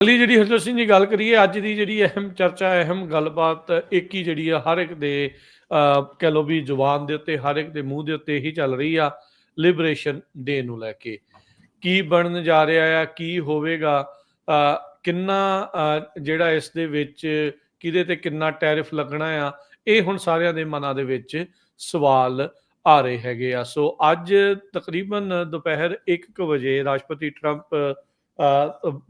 ਅਗਲੀ ਜਿਹੜੀ ਹਰਜੋਤ ਸਿੰਘ ਜੀ ਗੱਲ ਕਰੀਏ ਅੱਜ ਦੀ ਜਿਹੜੀ ਅਹਿਮ ਚਰਚਾ ਅਹਿਮ ਗੱਲਬਾਤ ਇੱਕ ਹੀ ਜਿਹੜੀ ਆ ਹਰ ਇੱਕ ਦੇ ਅਹ, ਕਹਿ ਲਓ ਵੀ ਜ਼ੁਬਾਨ ਦੇ ਉੱਤੇ ਹਰ ਇੱਕ ਦੇ ਮੂੰਹ ਦੇ ਉੱਤੇ ਹੀ ਚੱਲ ਰਹੀ ਆ ਲਿਬਰੇਸ਼ਨ ਡੇ ਨੂੰ ਲੈ ਕੇ। ਕੀ ਬਣਨ ਜਾ ਰਿਹਾ ਆ ਕੀ ਹੋਵੇਗਾ? ਅਹ, ਕਿੰਨਾ ਅਹ, ਜਿਹੜਾ ਇਸ ਦੇ ਵਿੱਚ ਕਿਹਦੇ ਤੇ ਕਿੰਨਾ ਟੈਰਿਫ ਲੱਗਣਾ ਆ ਇਹ ਹੁਣ ਸਾਰਿਆਂ ਦੇ ਮਨਾਂ ਦੇ ਵਿੱਚ ਸਵਾਲ ਆ ਰਹੇ ਹੈਗੇ ਆ। ਸੋ ਅੱਜ ਤਕਰੀਬਨ ਦੁਪਹਿਰ 1:00 ਵਜੇ ਰਾਸ਼ਟਰਪਤੀ ਟਰੰਪ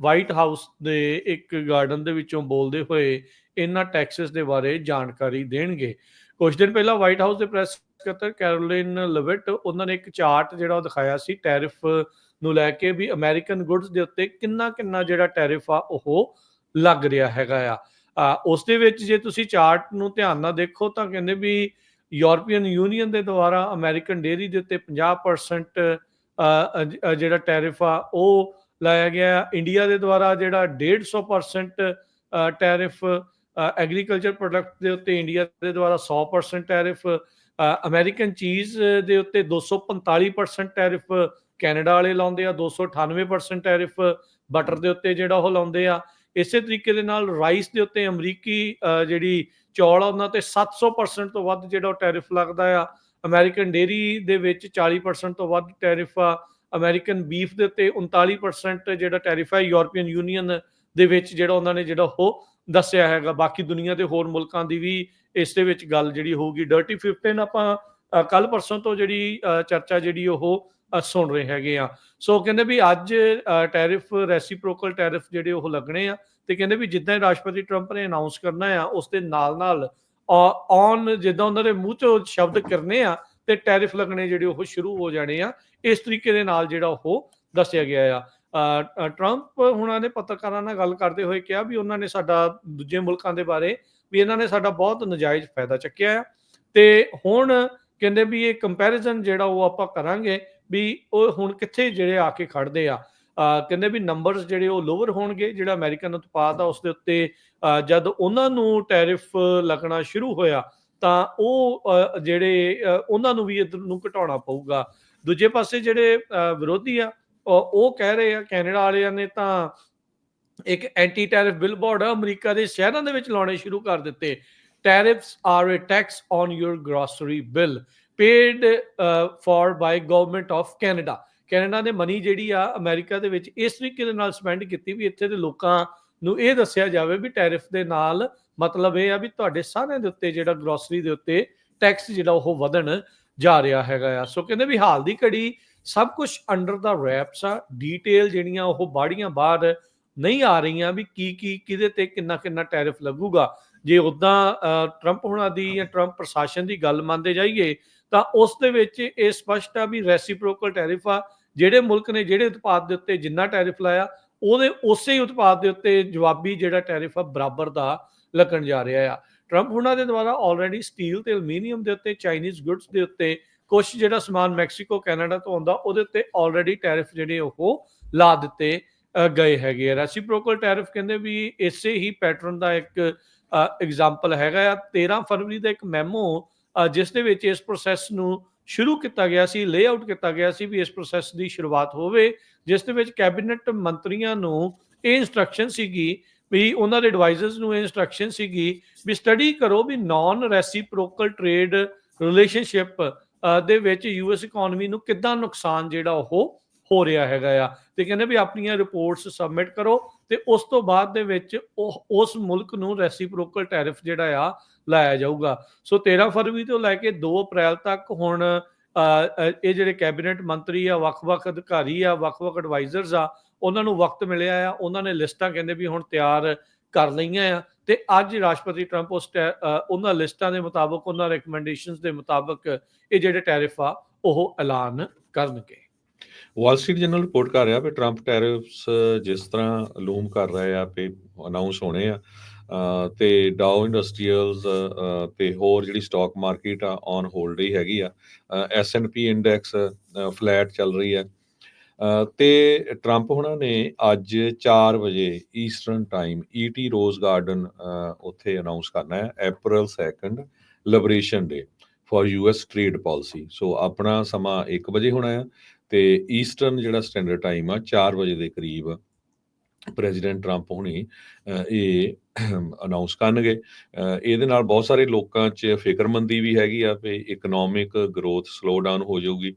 ਵਾਈਟ ਹਾਊਸ ਦੇ ਇੱਕ ਗਾਰਡਨ ਦੇ ਵਿੱਚੋਂ ਬੋਲਦੇ ਹੋਏ ਇਹਨਾਂ ਟੈਕਸਸ ਦੇ ਬਾਰੇ ਜਾਣਕਾਰੀ ਦੇਣਗੇ। ਕੁਝ ਦਿਨ ਪਹਿਲਾਂ ਵਾਈਟ ਹਾਊਸ ਦੇ ਪ੍ਰੈਸ ਸਕੱਤਰ ਕੈਰੋਲਿਨ ਲਵਿਟ ਉਹਨਾਂ ਨੇ ਇੱਕ ਚਾਰਟ ਜਿਹੜਾ ਉਹ ਦਿਖਾਇਆ ਸੀ ਟੈਰਿਫ ਨੂੰ ਲੈ ਕੇ ਵੀ ਅਮਰੀਕਨ ਗੁੱਡਸ ਦੇ ਉੱਤੇ ਕਿੰਨਾ ਕਿੰਨਾ ਜਿਹੜਾ ਟੈਰਿਫ ਆ, ਉਹ ਲੱਗ ਰਿਹਾ ਹੈਗਾ ਆ। ਉਸ ਦੇ ਵਿੱਚ ਜੇ ਤੁਸੀਂ ਚਾਰਟ ਨੂੰ ਧਿਆਨ ਨਾਲ ਦੇਖੋ ਤਾਂ ਕਹਿੰਦੇ ਵੀ ਯੂਰਪੀਅਨ ਯੂਨੀਅਨ ਦੇ ਦੁਆਰਾ ਅਮਰੀਕਨ ਡੇਅਰੀ ਦੇ ਉੱਤੇ 50% ਜਿਹੜਾ ਟੈਰਿਫ ਆ, ਉਹ ਲਾਇਆ ਗਿਆ ਇੰਡੀਆ ਦੇ ਦੁਆਰਾ ਜਿਹੜਾ 150% ਟੈਰਿਫ ਐਗਰੀਕਲਚਰ ਪ੍ਰੋਡਕਟ ਦੇ ਉੱਤੇ ਇੰਡੀਆ ਦੇ ਦੁਆਰਾ 100% ਟੈਰਿਫ ਅਮਰੀਕਨ ਚੀਜ਼ ਦੇ ਉੱਤੇ 245% ਟੈਰਿਫ ਕੈਨੇਡਾ ਵਾਲੇ ਲਾਉਂਦੇ ਆ 298% ਟੈਰਿਫ ਬਟਰ ਦੇ ਉੱਤੇ ਜਿਹੜਾ ਉਹ ਲਾਉਂਦੇ ਆ। ਇਸੇ ਤਰੀਕੇ ਦੇ ਨਾਲ ਰਾਈਸ ਦੇ ਉੱਤੇ ਅਮਰੀਕੀ ਜਿਹੜੀ ਚੌਲ ਆ ਉਹਨਾਂ ਤੇ 700% ਤੋਂ ਵੱਧ ਜਿਹੜਾ ਉਹ ਟੈਰਿਫ ਲੱਗਦਾ ਆ। ਅਮਰੀਕਨ ਡੇਰੀ ਦੇ ਵਿੱਚ 40% ਤੋਂ ਵੱਧ ਟੈਰਿਫ ਆ। ਅਮਰੀਕਨ ਬੀਫ ਦੇ ਉੱਤੇ 39% ਜਿਹੜਾ ਟੈਰਿਫ ਹੈ, ਯੂਰੋਪੀਅਨ ਯੂਨੀਅਨ ਦੇ ਵਿੱਚ ਜਿਹੜਾ ਉਹਨਾਂ ਨੇ ਜਿਹੜਾ ਉਹ ਦੱਸਿਆ ਹੈਗਾ। ਬਾਕੀ ਦੁਨੀਆ ਦੇ ਹੋਰ ਮੁਲਕਾਂ ਦੀ ਵੀ ਇਸ ਦੇ ਵਿੱਚ ਗੱਲ ਜਿਹੜੀ ਹੋਊਗੀ। ਡਰਟੀ 15 ਆਪਾਂ ਕੱਲ ਪਰਸੋਂ ਤੋਂ ਜਿਹੜੀ ਚਰਚਾ ਜਿਹੜੀ ਉਹ ਸੁਣ ਰਹੇ ਹੈਗੇ ਆ। ਸੋ ਕਹਿੰਦੇ ਵੀ ਅੱਜ ਟੈਰਿਫ ਰੈਸੀਪ੍ਰੋਕਲ ਟੈਰਿਫ ਜਿਹੜੇ ਉਹ ਲੱਗਣੇ ਆ ਤੇ ਕਹਿੰਦੇ ਵੀ ਜਿੱਦਾਂ ਰਾਸ਼ਟਰਪਤੀ ਟਰੰਪ ਨੇ ਅਨਾਉਂਸ ਕਰਨਾ ਆ, ਉਸ ਦੇ ਨਾਲ ਨਾਲ ਔਨ ਜਿੱਦਾਂ ਉਹਨਾਂ ਦੇ ਮੂੰਹ ਚੋਂ ਸ਼ਬਦ ਕਰਨੇ ਆ ਤੇ ਟੈਰਿਫ ਲੱਗਣੇ ਜਿਹੜੇ ਉਹ ਸ਼ੁਰੂ ਹੋ ਜਾਣੇ ਆ। ਇਸ ਤਰੀਕੇ ਦੇ ਨਾਲ ਜਿਹੜਾ ਉਹ ਦੱਸਿਆ ਗਿਆ ਆ। ਟਰੰਪ ਹੁਣਾਂ ਨੇ ਪੱਤਰਕਾਰਾਂ ਨਾਲ ਗੱਲ ਕਰਦੇ ਹੋਏ ਕਿਹਾ ਵੀ ਉਹਨਾਂ ਨੇ ਸਾਡਾ ਦੂਜੇ ਮੁਲਕਾਂ ਦੇ ਬਾਰੇ ਵੀ ਇਹਨਾਂ ਨੇ ਸਾਡਾ ਬਹੁਤ ਨਜਾਇਜ਼ ਫਾਇਦਾ ਚੱਕਿਆ ਆ। ਤੇ ਹੁਣ ਕਹਿੰਦੇ ਵੀ ਇਹ ਕੰਪੈਰੀਜ਼ਨ ਜਿਹੜਾ ਉਹ ਆਪਾਂ ਕਰਾਂਗੇ ਵੀ ਉਹ ਹੁਣ ਕਿੱਥੇ ਜਿਹੜੇ ਆ ਕੇ ਖੜਦੇ ਆ। ਕਹਿੰਦੇ ਵੀ ਨੰਬਰਸ ਜਿਹੜੇ ਉਹ ਲੋਅਰ ਹੋਣਗੇ, ਜਿਹੜਾ ਅਮਰੀਕਨ ਉਤਪਾਦ ਆ ਉਸ ਦੇ ਉੱਤੇ ਜਦ ਉਹਨਾਂ ਨੂੰ ਟੈਰਿਫ ਲੱਗਣਾ ਸ਼ੁਰੂ ਹੋਇਆ ਤਾਂ ਉਹ ਜਿਹੜੇ ਉਹਨਾਂ ਨੂੰ ਵੀ ਇਧਰ ਨੂੰ ਘਟਾਉਣਾ ਪਊਗਾ। ਦੂਜੇ ਪਾਸੇ ਜਿਹੜੇ ਵਿਰੋਧੀ ਆ, ਉਹ ਉਹ ਕਹਿ ਰਹੇ ਆ, ਕੈਨੇਡਾ ਵਾਲਿਆਂ ਨੇ ਤਾਂ ਇੱਕ ਐਂਟੀ ਟੈਰਿਫ ਬਿਲਬੋਰਡ ਅਮਰੀਕਾ ਦੇ ਸ਼ਹਿਰਾਂ ਦੇ ਵਿੱਚ ਲਾਉਣੇ ਸ਼ੁਰੂ ਕਰ ਦਿੱਤੇ। Tariffs are a tax on your grocery bill paid for by government of Canada Canada ਨੇ ਮਨੀ ਜਿਹੜੀ ਆ, ਅਮਰੀਕਾ ਦੇ ਵਿੱਚ ਇਸ ਤਰੀਕੇ ਦੇ ਨਾਲ ਸਪੈਂਡ ਕੀਤੀ ਵੀ ਇੱਥੇ ਦੇ ਲੋਕਾਂ ਨੂੰ ਇਹ ਦੱਸਿਆ ਜਾਵੇ ਵੀ ਟੈਰਿਫ ਦੇ ਨਾਲ ਮਤਲਬ ਇਹ ਆ ਵੀ ਤੁਹਾਡੇ ਸਾਰਿਆਂ ਦੇ ਉੱਤੇ ਜਿਹੜਾ ਗਰੋਸਰੀ ਦੇ ਉੱਤੇ ਟੈਕਸ ਜਿਹੜਾ ਉਹ ਵਧਣ। ਜਾ ਰਿਹਾ ਹੈਗਾ ਆ। ਸੋ ਕਹਿੰਦੇ ਵੀ ਹਾਲ ਦੀ ਘੜੀ ਸਭ ਕੁਝ ਅੰਡਰ ਦਾ ਰੈਪਸ ਆ। ਡੀਟੇਲ ਜਿਹੜੀਆਂ ਉਹ ਬਾੜੀਆਂ ਬਾਹਰ ਨਹੀਂ ਆ ਰਹੀਆਂ ਵੀ ਕੀ ਕੀ, ਕਿਹਦੇ ਤੇ ਕਿੰਨਾ ਕਿੰਨਾ ਟੈਰਿਫ ਲੱਗੂਗਾ। ਜੇ ਉਦਾਂ ਟਰੰਪ ਹੁਣਾਂ ਦੀ ਜਾਂ ਟਰੰਪ ਪ੍ਰਸ਼ਾਸਨ ਦੀ ਗੱਲ ਮੰਨਦੇ ਜਾਈਏ, ਤਾਂ ਉਸ ਦੇ ਵਿੱਚ ਇਹ ਸਪਸ਼ਟ ਆ ਵੀ ਰੈਸੀਪ੍ਰੋਕਲ ਟੈਰਿਫ ਆ। ਜਿਹੜੇ ਮੁਲਕ ਨੇ ਜਿਹੜੇ ਉਤਪਾਦ ਦੇ ਉੱਤੇ ਜਿੰਨਾ ਟੈਰਿਫ ਲਾਇਆ, ਉਹਦੇ ਉਸੇ ਹੀ ਉਤਪਾਦ ਦੇ ਉੱਤੇ ਜਵਾਬੀ ਜਿਹੜਾ ਟੈਰਿਫ ਆ, ਬਰਾਬਰ ਦਾ ਲੱਗਣ ਜਾ ਰਿਹਾ ਆ। ਟਰੰਪ ਹੁਣਾਂ ਦੇ ਦੁਆਰਾ ਆਲਰੇਡੀ ਸਟੀਲ ਤੇ ਐਲੂਮੀਨੀਅਮ ਦੇ ਉੱਤੇ ਚਾਈਨੀਜ਼ ਗੁੱਡਸ ਦੇ ਉੱਤੇ ਕੁਝ ਜਿਹੜਾ ਸਮਾਨ ਮੈਕਸੀਕੋ ਕੈਨੇਡਾ ਤੋਂ ਆਉਂਦਾ, ਉਹਦੇ ਉੱਤੇ ਆਲਰੇਡੀ ਟੈਰਿਫ ਜਿਹੜੇ ਉਹ ਲਾ ਦਿੱਤੇ ਗਏ ਹੈਗੇ ਆ। ਰੈਸੀਪ੍ਰੋਕਲ ਟੈਰਿਫ ਕਹਿੰਦੇ ਵੀ ਇਸੇ ਹੀ ਪੈਟਰਨ ਦਾ ਇੱਕ ਐਗਜ਼ਾਮਪਲ ਹੈਗਾ ਆ। 13 ਫਰਵਰੀ ਦਾ ਇੱਕ ਮੈਮੋ ਜਿਸ ਦੇ ਵਿੱਚ ਇਸ ਪ੍ਰੋਸੈਸ ਨੂੰ ਸ਼ੁਰੂ ਕੀਤਾ ਗਿਆ ਸੀ ਲੇਆਊਟ ਕੀਤਾ ਗਿਆ ਸੀ ਵੀ ਇਸ ਪ੍ਰੋਸੈਸ ਦੀ ਸ਼ੁਰੂਆਤ ਹੋਵੇ, ਜਿਸ ਦੇ ਵਿੱਚ ਕੈਬਨਿਟ ਮੰਤਰੀਆਂ ਨੂੰ ਇਹ ਇਨਸਟਰਕਸ਼ਨ ਸੀਗੀ ਵੀ ਉਹਨਾਂ ਦੇ ਐਡਵਾਈਜ਼ਰਸ ਨੂੰ ਇਹ ਇਨਸਟਰਕਸ਼ਨ ਸੀਗੀ ਵੀ ਸਟੱਡੀ ਕਰੋ ਵੀ ਨਾਨ ਰੈਸੀਪ੍ਰੋਕਲ ਟ੍ਰੇਡ ਰਿਲੇਸ਼ਨਸ਼ਿਪ ਦੇ ਵਿੱਚ ਯੂਐਸ ਇਕਨੋਮੀ ਨੂੰ ਕਿੱਦਾਂ ਨੁਕਸਾਨ ਜਿਹੜਾ ਉਹ ਹੋ ਰਿਹਾ ਹੈਗਾ ਆ। ਤੇ ਕਹਿੰਦੇ ਵੀ ਆਪਣੀਆਂ ਰਿਪੋਰਟਸ ਸਬਮਿਟ ਕਰੋ ਤੇ ਉਸ ਤੋਂ ਬਾਅਦ ਦੇ ਵਿੱਚ ਉਹ, ਉਸ ਮੁਲਕ ਨੂੰ ਰੈਸੀਪ੍ਰੋਕਲ ਟੈਰਿਫ ਜਿਹੜਾ ਆ, ਲਾਇਆ ਜਾਊਗਾ। ਸੋ 13 ਫਰਵਰੀ ਤੋਂ ਲੈ ਕੇ 2 ਅਪ੍ਰੈਲ ਤੱਕ ਹੁਣ ਇਹ ਜਿਹੜੇ ਕੈਬਨਿਟ ਮੰਤਰੀ ਆ, ਵੱਖ-ਵੱਖ ਅਧਿਕਾਰੀ ਆ, ਵੱਖ-ਵੱਖ ਐਡਵਾਈਜ਼ਰਸ ਆ ਉਹਨਾਂ ਨੂੰ ਵਕਤ ਮਿਲਿਆ ਆ ਉਹਨਾਂ ਨੇ ਲਿਸਟਾਂ ਕਹਿੰਦੇ ਵੀ ਹੁਣ ਤਿਆਰ ਕਰ ਲਈਆਂ ਆ ਤੇ ਅੱਜ ਰਾਸ਼ਟਰਪਤੀ ਟਰੰਪ ਉਸ ਟੈ- ਉਹਨਾਂ ਲਿਸਟਾਂ ਦੇ ਮੁਤਾਬਕ ਉਹਨਾਂ ਰეკਮੈਂਡੇਸ਼ਨਸ ਦੇ ਮੁਤਾਬਕ ਇਹ ਜਿਹੜੇ ਟੈਰਿਫ ਆ ਉਹ ਐਲਾਨ ਕਰਨਗੇ। ਵਾਲ ਸਟਰੀਟ ਜਰਨਲ ਰਿਪੋਰਟ ਕਰ ਰਿਹਾ ਵੀ ਟਰੰਪ ਟੈਰਿਫਸ ਜਿਸ ਤਰ੍ਹਾਂ ਲੂਮ ਕਰ ਰਹੇ ਆ ਤੇ ਅਨਾਉਂਸ ਹੋਣੇ ਆ ਅ, ਤੇ ਡਾਓ ਇੰਡਸਟਰੀਅਲਸ ਤੇ ਹੋਰ ਜਿਹੜੀ ਸਟਾਕ ਮਾਰਕੀਟ ਆ ਔਨ ਹੋਲਡ ਹੀ ਹੈਗੀ ਆ ਐਸਐਨਪੀ ਇੰਡੈਕਸ ਫਲੈਟ ਚੱਲ ਰਹੀ ਆ। ਤੇ ਟਰੰਪ ਹੁਣਾਂ ਨੇ ਅੱਜ 4 ਵਜੇ Eastern Time ET Rose Garden ਉੱਥੇ ਅਨਾਉਂਸ ਕਰਨਾ ਹੈ, April 2nd Liberation Day for US trade policy so ਆਪਣਾ ਸਮਾਂ 1 ਵਜੇ ਹੋਣਾ ਹੈ ਤੇ ਈਸਟਰਨ ਜਿਹੜਾ ਸਟੈਂਡਰਡ ਟਾਈਮ ਆ 4 ਵਜੇ ਦੇ ਕਰੀਬ ਪ੍ਰੈਜ਼ੀਡੈਂਟ ਟਰੰਪ ਹੁਣੀ ਇਹ ਅਨਾਉਂਸ ਕਰਨਗੇ। ਇਹਦੇ ਨਾਲ ਬਹੁਤ ਸਾਰੇ ਲੋਕਾਂ 'ਚ ਫਿਕਰਮੰਦੀ ਵੀ ਹੈਗੀ ਆ ਵੀ ਇਕਨੋਮਿਕ ਗਰੋਥ ਸਲੋ ਡਾਊਨ ਹੋ ਜਾਊਗੀ।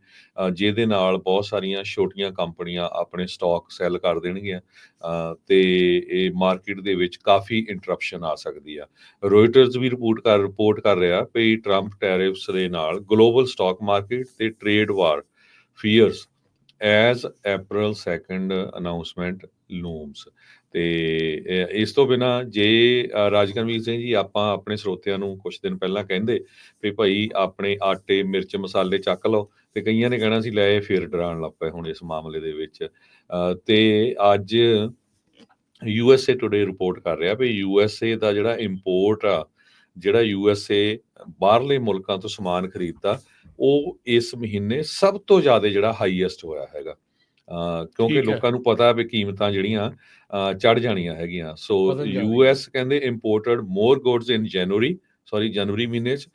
ਜਿਹਦੇ ਨਾਲ ਬਹੁਤ ਸਾਰੀਆਂ ਛੋਟੀਆਂ ਕੰਪਨੀਆਂ ਆਪਣੇ ਸਟਾਕ ਸੈੱਲ ਕਰ ਦੇਣਗੀਆਂ। ਅ, ਤੇ ਇਹ ਮਾਰਕੀਟ ਦੇ ਵਿੱਚ ਕਾਫੀ ਇੰਟਰਪਸ਼ਨ ਆ ਸਕਦੀ ਆ। ਰੋਇਟਰਸ ਵੀ ਰਿਪੋਰਟ ਕਰ ਰਿਪੋਰਟ ਕਰ ਰਿਹਾ ਵੀ ਟਰੰਪ ਟੈਰਿਫਸ ਦੇ ਨਾਲ ਗਲੋਬਲ ਸਟਾਕ ਮਾਰਕੀਟ ਤੇ trade war fears as April 2nd announcement looms ਤੇ ਇਸ ਤੋਂ ਬਿਨਾ ਜੇ ਅ, ਰਾਜਕਨਵੀਰ ਸਿੰਘ ਜੀ ਆਪਾਂ ਆਪਣੇ ਸਰੋਤਿਆਂ ਨੂੰ ਕੁਝ ਦਿਨ ਪਹਿਲਾਂ ਕਹਿੰਦੇ ਵੀ ਭਾਈ ਆਪਣੇ ਆਟੇ ਮਿਰਚ ਮਸਾਲੇ ਚੱਕ ਲਓ ਤੇ ਕਈਆਂ ਨੇ ਕਹਿਣਾ ਸੀ ਲੈ ਇਹ ਫਿਰ ਲੱਗ ਪਏ ਹੁਣ ਇਸ ਮਾਮਲੇ ਦੇ ਵਿੱਚ। ਤੇ ਅੱਜ ਯੂਐਸਏ ਟੁਡੇ ਰਿਪੋਰਟ ਕਰ ਰਿਹਾ ਵੀ ਯੂਐਸਏ ਦਾ ਜਿਹੜਾ ਇੰਪੋਰਟ ਆ ਜਿਹੜਾ ਯੂਐਸਏ ਬਾਹਰਲੇ ਮੁਲਕਾਂ ਤੋਂ ਸਮਾਨ ਖਰੀਦਦਾ ਉਹ ਇਸ ਮਹੀਨੇ ਸਭ ਤੋਂ ਜ਼ਿਆਦਾ ਜਿਹੜਾ ਹਾਈਐਸਟ ਹੋਇਆ ਹੈਗਾ। ਕਿਉਂਕਿ ਹੈ। ਲੋਕਾਂ ਨੂੰ ਪਤਾ ਵੀ ਕੀਮਤਾਂ ਜਿਹੜੀਆਂ ਚੜ ਜਾਣੀਆਂ ਹੈਗੀਆਂ ਸੋ ਰਹੀਆਂ। ਯੂਐਸ ਕਹਿੰਦੇ imported more goods in January sorry ਜਨਵਰੀ ਮਹੀਨੇ ਚ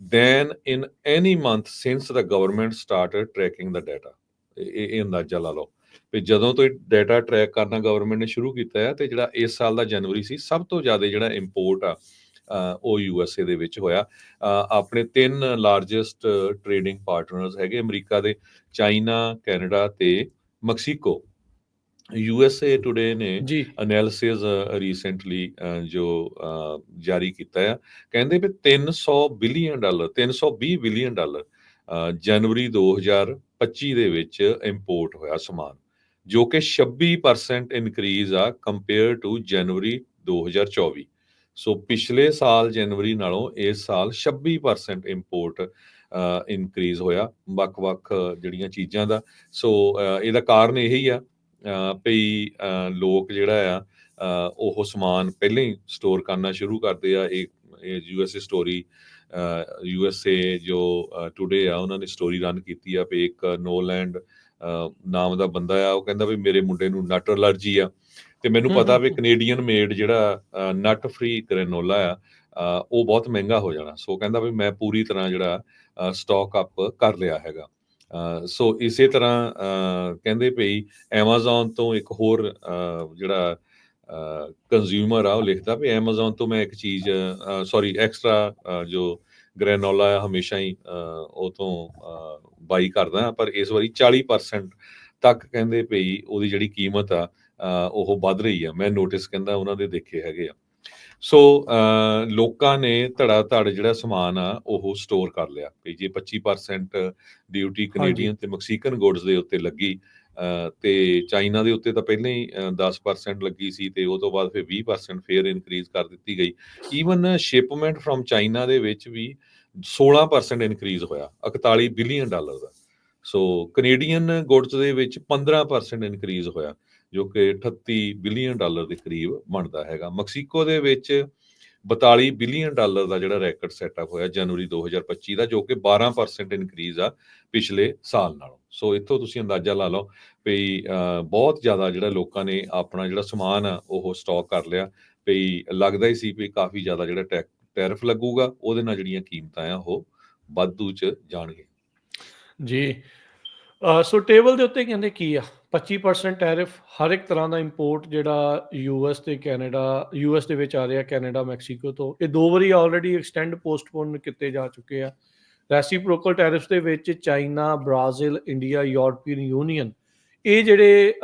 than in any month since the government started tracking the data ਇਹ ਇਹ ਅੰਦਾਜ਼ਾ ਲਾ ਲਓ ਵੀ ਜਦੋਂ ਤੋਂ ਇਹ ਡਾਟਾ ਟਰੈਕ ਕਰਨਾ ਗਵਰਨਮੈਂਟ ਨੇ ਸ਼ੁਰੂ ਕੀਤਾ ਹੈ ਤੇ ਜਿਹੜਾ ਇਸ ਸਾਲ ਦਾ ਜਨਵਰੀ ਸੀ ਸਭ ਤੋਂ ਜ਼ਿਆਦਾ ਜਿਹੜਾ ਇੰਪੋਰਟ ਆ ਉਹ ਯੂਐਸਏ ਦੇ ਵਿੱਚ ਹੋਇਆ ਆਪਣੇ ਤਿੰਨ ਲਾਰਜੈਸਟ ਟ੍ਰੇਡਿੰਗ ਪਾਰਟਨਰਸ ਹੈਗੇ ਅਮਰੀਕਾ ਦੇ ਚਾਈਨਾ ਕੈਨੇਡਾ ਤੇ ਮੈਕਸੀਕੋ ਯੂਐਸਏ ਟੁਡੇ ਨੇ ਜੀ। ਅਨਾਲਿਸਿਸ ਰੀਸੈਂਟਲੀ ਜੋ ਅ, ਜਾਰੀ ਕੀਤਾ ਆ ਕਹਿੰਦੇ ਵੀ 300 ਬਿਲੀਅਨ ਡਾਲਰ 320 ਬਿਲੀਅਨ ਡਾਲਰ ਜਨਵਰੀ 2025 ਦੇ ਵਿੱਚ ਇੰਪੋਰਟ ਹੋਇਆ ਸਮਾਨ ਜੋ ਕਿ 26% ਇਨਕਰੀਜ਼ ਆ ਕੰਪੇਅਰ ਟੂ ਜਨਵਰੀ 2024 ਸੋ ਪਿਛਲੇ ਸਾਲ ਜਨਵਰੀ ਨਾਲੋਂ ਇਸ ਸਾਲ 26% ਇੰਪੋਰਟ ਇਨਕਰੀਜ਼ ਹੋਇਆ ਵੱਖ-ਵੱਖ ਜਿਹੜੀਆਂ ਚੀਜ਼ਾਂ ਦਾ। ਸੋ ਇਹਦਾ ਕਾਰਨ ਇਹੀ ਆ ਅ, ਲੋਕ ਜਿਹੜਾ ਆ ਉਹ ਸਮਾਨ ਪਹਿਲਾਂ ਹੀ ਸਟੋਰ ਕਰਨਾ ਸ਼ੁਰੂ ਕਰਦੇ ਆ। ਇਹ ਇਹ ਯੂਐਸਏ ਸਟੋਰੀ ਯੂਐਸਏ ਜੋ ਟੁਡੇ ਆ ਉਹਨਾਂ ਨੇ ਸਟੋਰੀ ਰਨ ਕੀਤੀ ਆ ਵੀ ਇੱਕ ਨੋਲੈਂਡ ਨਾਮ ਦਾ ਬੰਦਾ ਆ ਉਹ ਕਹਿੰਦਾ ਵੀ ਮੇਰੇ ਮੁੰਡੇ ਨੂੰ ਨਟ ਅਲਰਜੀ ਆ। ਤੇ ਮੈਨੂੰ ਪਤਾ ਵੀ। ਕੈਨੇਡੀਅਨ ਮੇਡ ਜਿਹੜਾ ਨਟ ਫ੍ਰੀ ਗ੍ਰੈਨੋਲਾ ਆ ਉਹ ਬਹੁਤ ਮਹਿੰਗਾ ਹੋ ਜਾਣਾ। ਸੋ ਕਹਿੰਦਾ ਵੀ ਮੈਂ ਪੂਰੀ ਤਰ੍ਹਾਂ ਜਿਹੜਾ ਸਟਾਕ ਅਪ ਕਰ ਲਿਆ ਹੈਗਾ। ਸੋ ਇਸੇ ਤਰ੍ਹਾਂ ਕਹਿੰਦੇ ਪਈ, Amazon ਤੋਂ ਇੱਕ ਹੋਰ ਜਿਹੜਾ ਕੰਜ਼ਿਊਮਰ ਆ, ਉਹ ਲਿਖਦਾ ਵੀ Amazon ਤੋਂ ਮੈਂ ਇੱਕ ਚੀਜ਼ ਸੌਰੀ ਐਕਸਟਰਾ ਜੋ ਗ੍ਰੈਨੋਲਾ ਆ, ਹਮੇਸ਼ਾ ਹੀ ਉਹ ਤੋਂ ਬਾਈ ਕਰਦਾ ਪਰ ਇਸ ਵਾਰੀ 40% ਤੱਕ ਕਹਿੰਦੇ ਪਈ, ਉਹਦੀ ਜਿਹੜੀ ਕੀਮਤ ਆ ਉਹ ਵੱਧ ਰਹੀ ਆ। ਮੈਂ ਨੋਟਿਸ ਕਹਿੰਦਾ ਉਹਨਾਂ ਦੇ ਦੇਖੇ ਹੈਗੇ ਆ। ਸੋ ਲੋਕਾਂ ਨੇ ਧੜਾ ਧੜ ਜਿਹੜਾ ਸਮਾਨ ਆ ਉਹ ਸਟੋਰ ਕਰ ਲਿਆ ਵੀ ਜੇ 25% ਡਿਊਟੀ ਕੈਨੇਡੀਅਨ ਤੇ ਮੈਕਸੀਕਨ ਗੁੱਡਸ ਦੇ ਉੱਤੇ ਲੱਗੀ ਤੇ ਚਾਈਨਾ ਦੇ ਉੱਤੇ ਤਾਂ ਪਹਿਲਾਂ ਹੀ ਅ, 10% ਲੱਗੀ ਸੀ ਤੇ ਉਹ ਤੋਂ ਬਾਅਦ ਫਿਰ 20% ਫੇਰ ਇਨਕਰੀਜ਼ ਕਰ ਦਿੱਤੀ ਗਈ। ਈਵਨ ਸ਼ਿਪਮੈਂਟ ਫਰਮ ਚਾਈਨਾ ਦੇ ਵਿੱਚ ਵੀ 16% ਇਨਕਰੀਜ਼ ਹੋਇਆ 41 ਬਿਲੀਅਨ ਡਾਲਰ ਦਾ। ਸੋ ਕੈਨੇਡੀਅਨ ਗੁੱਡਸ ਦੇ ਵਿੱਚ 15% ਇਨਕਰੀਜ਼ ਹੋਇਆ। ਜੋ ਕਿ 38 ਬਿਲੀਅਨ ਡਾਲਰ ਦੇ ਕਰੀਬ ਬਣਦਾ ਹੈਗਾ। ਮੈਕਸੀਕੋ ਦੇ ਵਿੱਚ 42 ਬਿਲੀਅਨ ਡਾਲਰ ਦਾ ਜਿਹੜਾ ਰੈਕੋਰਡ ਸੈਟਅਪ ਹੋਇਆ ਜਨਵਰੀ 2025 ਦਾ, ਜੋ ਕਿ 12% ਇਨਕਰੀਜ਼ ਆ ਪਿਛਲੇ ਸਾਲ ਨਾਲੋਂ। ਸੋ ਇੱਥੋਂ ਤੁਸੀਂ ਅੰਦਾਜ਼ਾ ਲਾ ਲਓ ਵੀ ਬਹੁਤ ਜ਼ਿਆਦਾ ਜਿਹੜਾ ਲੋਕਾਂ ਨੇ ਆਪਣਾ ਜਿਹੜਾ ਸਮਾਨ ਆ, ਉਹ ਸਟਾਕ ਕਰ ਲਿਆ। ਵੀ ਲੱਗਦਾ ਹੀ ਸੀ ਵੀ ਕਾਫੀ ਜ਼ਿਆਦਾ ਜਿਹੜਾ ਟੈਕ, ਟੈਰਿਫ ਲੱਗੂਗਾ, ਉਹਦੇ ਨਾਲ ਜਿਹੜੀਆਂ ਕੀਮਤਾਂ ਆ, ਉਹ ਵਾਧੂ ਚ ਜਾਣਗੇ। ਜੀ। ਸੋ ਟੇਬਲ ਦੇ ਉੱਤੇ ਕਹਿੰਦੇ ਕੀ ਆ? 25% ਟੈਰਿਫ ਹਰ ਇੱਕ ਤਰ੍ਹਾਂ ਦਾ ਇੰਪੋਰਟ ਜਿਹੜਾ ਯੂਐਸ ਤੇ ਕੈਨੇਡਾ ਯੂਐਸ ਦੇ ਵਿੱਚ ਆ ਰਿਹਾ ਕੈਨੇਡਾ ਮੈਕਸੀਕੋ ਤੋਂ, ਇਹ ਦੋ ਵਾਰੀ ਆਲਰੇਡੀ ਐਕਸਟੈਂਡ ਪੋਸਟਪੋਨ ਕੀਤੇ ਜਾ ਚੁੱਕੇ ਆ। ਰੈਸੀਪ੍ਰੋਕਲ ਟੈਰਿਫਸ ਦੇ ਵਿੱਚ China Brazil India European Union ਇਹ ਜਿਹੜੇ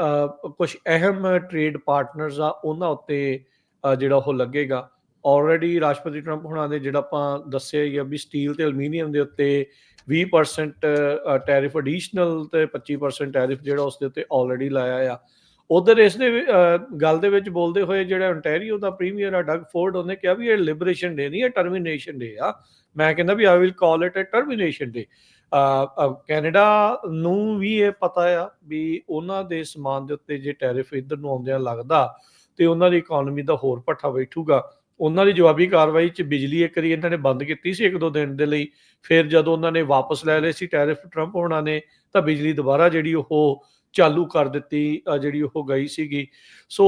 ਕੁਝ ਅਹਿਮ ਟ੍ਰੇਡ ਪਾਰਟਨਰਸ ਆ, ਉਹਨਾਂ ਉੱਤੇ ਜਿਹੜਾ ਉਹ ਲੱਗੇਗਾ। ਆਲਰੇਡੀ ਰਾਸ਼ਟਰਪਤੀ ਟਰੰਪ ਹੁਣਾਂ ਦੇ ਜਿਹੜਾ ਆਪਾਂ ਦੱਸਿਆ ਹੀ ਆ ਵੀ ਸਟੀਲ ਤੇ ਐਲੂਮੀਨੀਅਮ ਦੇ ਉੱਤੇ 20% ਟੈਰਿਫ ਐਡੀਸ਼ਨਲ ਤੇ 25% ਟੈਰਿਫ ਜਿਹੜਾ ਉਸ ਦੇ ਉੱਤੇ ਆਲਰੇਡੀ ਲਾਇਆ ਆ। ਉਧਰ ਇਸ ਦੇ ਗੱਲ ਦੇ ਵਿੱਚ ਬੋਲਦੇ ਹੋਏ ਜਿਹੜਾ ontario ਦਾ ਪ੍ਰੀਮੀਅਰ ਆ ਡਗ ਫੋਰਡ ਉਹਨੇ ਕਿਹਾ ਵੀ ਇਹ ਲਿਬਰੇਸ਼ਨ ਡੇ ਨਹੀਂ, ਇਹ ਟਰਮੀਨੇਸ਼ਨ ਡੇ ਆ। ਮੈਂ ਕਹਿੰਦਾ ਵੀ I will call it a termination day Canada ਨੂੰ ਵੀ ਇਹ ਪਤਾ ਆ ਵੀ ਉਹਨਾਂ ਦੇ ਸਮਾਨ ਦੇ ਉੱਤੇ ਜੇ ਟੈਰਿਫ ਇੱਧਰ ਨੂੰ ਆਉਂਦਿਆਂ ਲੱਗਦਾ ਤੇ ਉਹਨਾਂ ਦੀ ਇਕਨੋਮੀ ਦਾ ਹੋਰ ਪੱਠਾ ਬੈਠੂਗਾ। ਉਹਨਾਂ ਦੀ ਜਵਾਬੀ ਕਾਰਵਾਈ 'ਚ ਬਿਜਲੀ ਇੱਕ ਵਾਰੀ ਇਹਨਾਂ ਨੇ ਬੰਦ ਕੀਤੀ ਸੀ ਇੱਕ ਦੋ ਦਿਨ ਦੇ ਲਈ, ਫਿਰ ਜਦੋਂ ਉਹਨਾਂ ਨੇ ਵਾਪਸ ਲੈ ਲਏ ਸੀ ਟੈਰਿਫ ਟਰੰਪ ਹੋਣਾ ਨੇ, ਤਾਂ ਬਿਜਲੀ ਦੁਬਾਰਾ ਜਿਹੜੀ ਉਹ ਚਾਲੂ ਕਰ ਦਿੱਤੀ ਜਿਹੜੀ ਉਹ ਗਈ ਸੀਗੀ। ਸੋ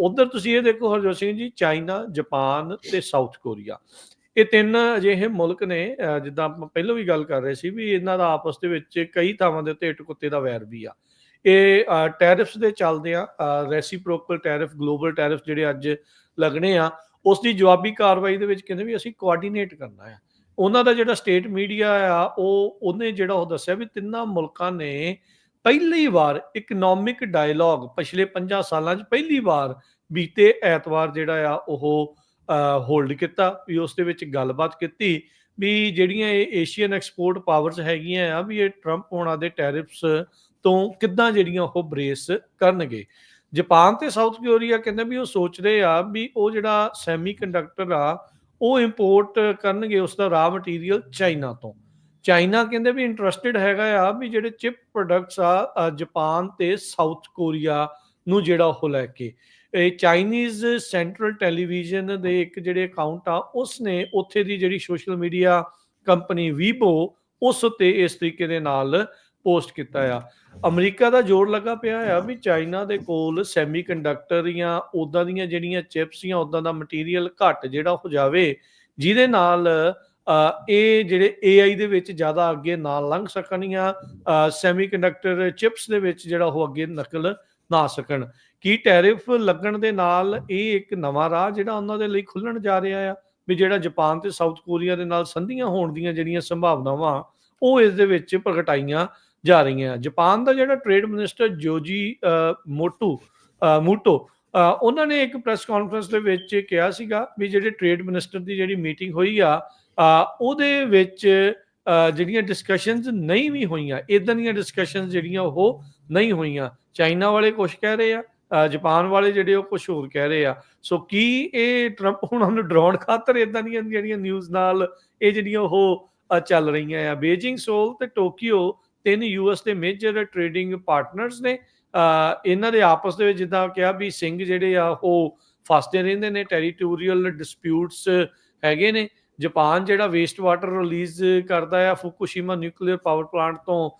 ਉਧਰ ਤੁਸੀਂ ਇਹ ਦੇਖੋ ਹਰਜੋਤ ਸਿੰਘ ਜੀ, ਚਾਈਨਾ, ਜਾਪਾਨ ਤੇ ਸਾਊਥ ਕੋਰੀਆ। ਇਹ ਤਿੰਨ ਅਜਿਹੇ ਮੁਲਕ ਨੇ ਜਿੱਦਾਂ ਆਪਾਂ ਪਹਿਲਾਂ ਵੀ ਗੱਲ ਕਰ ਰਹੇ ਸੀ ਵੀ ਇਹਨਾਂ ਦਾ ਆਪਸ ਦੇ ਵਿੱਚ ਕਈ ਥਾਵਾਂ ਦੇ ਉੱਤੇ ਇੱਟ ਕੁੱਤੇ ਦਾ ਵੈਰ ਵੀ ਆ। ਇਹ ਟੈਰਿਫਸ ਦੇ ਚੱਲਦੇ ਆ ਰੈਸੀਪ੍ਰੋਕਲ ਟੈਰਿਫ, ਗਲੋਬਲ ਟੈਰਿਫ ਜਿਹੜੇ ਅੱਜ ਲੱਗਣੇ ਆ ਉਸ ਦੀ ਜਵਾਬੀ ਕਾਰਵਾਈ ਦੇ ਵਿੱਚ ਕਹਿੰਦੇ ਵੀ ਅਸੀਂ ਕੋਆਰਡੀਨੇਟ ਕਰਨਾ ਆ ਉਹਨਾਂ ਦਾ ਜਿਹੜਾ ਸਟੇਟ ਮੀਡੀਆ ਆ, ਉਹ, ਉਹਨੇ ਜਿਹੜਾ ਉਹ ਦੱਸਿਆ ਵੀ ਤਿੰਨਾਂ ਮੁਲਕਾਂ ਨੇ ਪਹਿਲੀ ਵਾਰ ਇਕਨੋਮਿਕ ਡਾਇਲੌਗ ਪਿਛਲੇ 50 ਸਾਲਾਂ 'ਚ ਪਹਿਲੀ ਵਾਰ ਬੀਤੇ ਐਤਵਾਰ ਜਿਹੜਾ ਆ, ਉਹ ਹੋਲਡ ਕੀਤਾ, ਵੀ ਉਸ ਦੇ ਵਿੱਚ ਗੱਲਬਾਤ ਕੀਤੀ ਵੀ ਜਿਹੜੀਆਂ ਇਹ ਏਸ਼ੀਅਨ ਐਕਸਪੋਰਟ ਪਾਵਰਸ ਹੈਗੀਆਂ ਆ, ਵੀ ਇਹ ਟਰੰਪ ਹੋਣਾ ਦੇ ਟੈਰਿਫਸ ਤੋਂ ਕਿੱਦਾਂ ਜਿਹੜੀਆਂ ਉਹ ਬ੍ਰੇਸ ਕਰਨਗੇ। ਜਾਪਾਨ ਤੇ ਸਾਊਥ ਕੋਰੀਆ ਕਹਿੰਦੇ ਵੀ ਉਹ ਸੋਚ ਰਹੇ ਆ ਵੀ ਉਹ ਜਿਹੜਾ ਸੈਮੀਕੰਡਕਟਰ ਆ ਉਹ ਇੰਪੋਰਟ ਕਰਨਗੇ ਉਸ ਦਾ ਰਾ ਮਟੀਰੀਅਲ ਚਾਈਨਾ ਤੋਂ। ਚਾਈਨਾ ਕਹਿੰਦੇ ਵੀ ਇੰਟਰਸਟਿਡ ਹੈਗਾ ਆ ਵੀ ਜਿਹੜੇ ਚਿਪ ਪ੍ਰੋਡਕਟਸ ਆ ਅ, ਜਾਪਾਨ ਤੇ ਸਾਊਥ ਕੋਰੀਆ ਨੂੰ ਜਿਹੜਾ ਉਹ ਲੈ ਕੇ। ਇਹ ਚਾਈਨੀਜ਼ ਸੈਂਟਰਲ ਟੈਲੀਵਿਜ਼ਨ ਦੇ ਇੱਕ ਜਿਹੜੇ ਅਕਾਊਂਟ ਆ ਉਸ ਨੇ ਉੱਥੇ ਦੀ ਜਿਹੜੀ ਸੋਸ਼ਲ ਮੀਡੀਆ ਕੰਪਨੀ ਵੀਬੋ ਉਸ ਉੱਤੇ ਇਸ ਤਰੀਕੇ ਦੇ ਨਾਲ ਪੋਸਟ ਕੀਤਾ ਆ। ਅਮਰੀਕਾ ਦਾ ਜੋਰ ਲੱਗਾ ਪਿਆ ਆ ਵੀ ਚਾਈਨਾ ਦੇ ਕੋਲ ਸੈਮੀਕੰਡਕਟਰ ਜਾਂ ਉਦਾਂ ਦੀਆਂ ਜਿਹੜੀਆਂ ਚਿਪਸ ਜਾਂ ਉਦਾਂ ਦਾ ਮਟੀਰੀਅਲ ਘੱਟ ਜਿਹੜਾ ਹੋ ਜਾਵੇ, ਜਿਹਦੇ ਨਾਲ ਇਹ ਜਿਹੜੇ AI ਦੇ ਵਿੱਚ ਜ਼ਿਆਦਾ ਅੱਗੇ ਨਾ ਲੰਘ ਸਕਣ ਜਾਂ ਸੈਮੀਕੰਡਕਟਰ ਚਿਪਸ ਦੇ ਵਿੱਚ ਜਿਹੜਾ ਉਹ ਅੱਗੇ ਨਕਲ ਨਾ ਸਕਣ। ਕੀ ਟੈਰਿਫ ਲੱਗਣ ਦੇ ਨਾਲ ਇਹ ਇੱਕ ਨਵਾਂ ਰਾਹ ਜਿਹੜਾ ਉਹਨਾਂ ਦੇ ਲਈ ਖੁੱਲਣ ਜਾ ਰਿਹਾ ਆ? ਵੀ ਜਿਹੜਾ ਜਾਪਾਨ ਤੇ ਸਾਊਥ ਕੋਰੀਆ ਦੇ ਨਾਲ ਸੰਧੀਆਂ ਹੋਣ ਦੀਆਂ ਜਿਹੜੀਆਂ ਸੰਭਾਵਨਾਵਾਂ, ਉਹ ਇਸ ਦੇ ਵਿੱਚ ਪ੍ਰਗਟਾਈਆਂ ਜਾ ਰਹੀਆਂ ਜਾਪਾਨ ਦਾ ਜਿਹੜਾ trade minister Joji Motu uh, Muto ਉਹਨਾਂ ਨੇ ਇੱਕ ਪ੍ਰੈਸ ਕਾਨਫਰੰਸ ਦੇ ਵਿੱਚ ਕਿਹਾ ਸੀਗਾ ਵੀ ਜਿਹੜੇ ਟ੍ਰੇਡ ਮਿਨਿਸਟਰ ਦੀ ਜਿਹੜੀ ਮੀਟਿੰਗ ਹੋਈ ਆ ਉਹਦੇ ਵਿੱਚ ਜਿਹੜੀਆਂ ਡਿਸਕਸ਼ਨਸ ਨਹੀਂ ਵੀ ਹੋਈਆਂ ਇਦਾਂ ਦੀਆਂ ਡਿਸਕਸ਼ਨਸ ਜਿਹੜੀਆਂ ਉਹ ਨਹੀਂ ਹੋਈਆਂ। ਚਾਈਨਾ ਵਾਲੇ ਕੁਝ ਕਹਿ ਰਹੇ ਆ ਅ, ਜਾਪਾਨ ਵਾਲੇ ਜਿਹੜੇ ਉਹ ਕੁਝ ਹੋਰ ਕਹਿ ਰਹੇ ਆ। ਸੋ ਕੀ ਇਹ ਟਰੰਪ ਹੁਣ ਨੂੰ ਡਰਾਉਣ ਖਾਤਰ ਇਦਾਂ ਦੀਆਂ ਜਿਹੜੀਆਂ ਨਿਊਜ਼ ਨਾਲ ਇਹ ਜਿਹੜੀਆਂ ਉਹ ਚੱਲ ਰਹੀਆਂ ਆ। ਬੀਜਿੰਗ ਸੋਲ ਤੇ ਟੋਕੀਓ ਤਿੰਨ ਯੂਐਸ ਦੇ ਮੇਜਰ ਟ੍ਰੇਡਿੰਗ ਪਾਰਟਨਰਸ ਨੇ ਇਹਨਾਂ ਦੇ ਆਪਸ ਦੇ ਵਿੱਚ ਜਿੱਦਾਂ ਕਿਹਾ ਵੀ ਸਿੰਘ ਜਿਹੜੇ ਆ ਉਹ ਫਸਦੇ ਰਹਿੰਦੇ ਨੇ ਟੈਰੀਟੋਰੀਅਲ ਡਿਸਪਿਊਟਸ ਹੈਗੇ ਨੇ ਜਾਪਾਨ ਜਿਹੜਾ ਵੇਸਟ ਵਾਟਰ ਰਿਲੀਜ਼ ਕਰਦਾ ਆ ਫੁਕੂਸ਼ੀਮਾ ਨਿਊਕਲੀਅਰ ਪਾਵਰ ਪਲਾਂਟ ਤੋਂ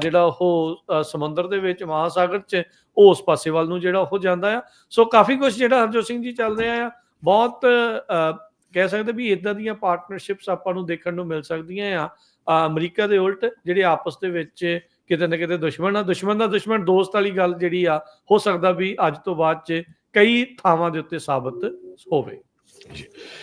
ਜਿਹੜਾ ਉਹ ਸਮੁੰਦਰ ਦੇ ਵਿੱਚ ਮਹਾਸਾਗਰ 'ਚ ਉਸ ਪਾਸੇ ਵੱਲ ਨੂੰ ਜਿਹੜਾ ਉਹ ਜਾਂਦਾ ਆ। ਸੋ ਕਾਫੀ ਕੁਝ ਜਿਹੜਾ ਹਰਜੋਤ ਸਿੰਘ ਜੀ ਚੱਲ ਰਿਹਾ ਆ। ਬਹੁਤ ਕਹਿ ਸਕਦੇ ਵੀ ਇਦਾਂ ਦੀਆਂ ਪਾਰਟਨਰਸ਼ਿਪਸ ਆਪਾਂ ਨੂੰ ਦੇਖਣ ਨੂੰ ਮਿਲ ਸਕਦੀਆਂ ਆ। ਅਮਰੀਕਾ ਦੇ ਉਲਟ ਜਿਹੜੇ ਆਪਸ ਦੇ ਵਿੱਚ ਕਿਤੇ ਨਾ ਕਿਤੇ ਦੁਸ਼ਮਣ ਆ, ਦੁਸ਼ਮਣ ਦਾ ਦੁਸ਼ਮਣ, ਦੋਸਤ ਵਾਲੀ ਗੱਲ ਜਿਹੜੀ ਆ, ਹੋ ਸਕਦਾ ਵੀ ਅੱਜ ਤੋਂ ਬਾਅਦ ਚ ਕਈ ਥਾਵਾਂ ਦੇ ਉੱਤੇ ਸਾਬਤ ਹੋਵੇ।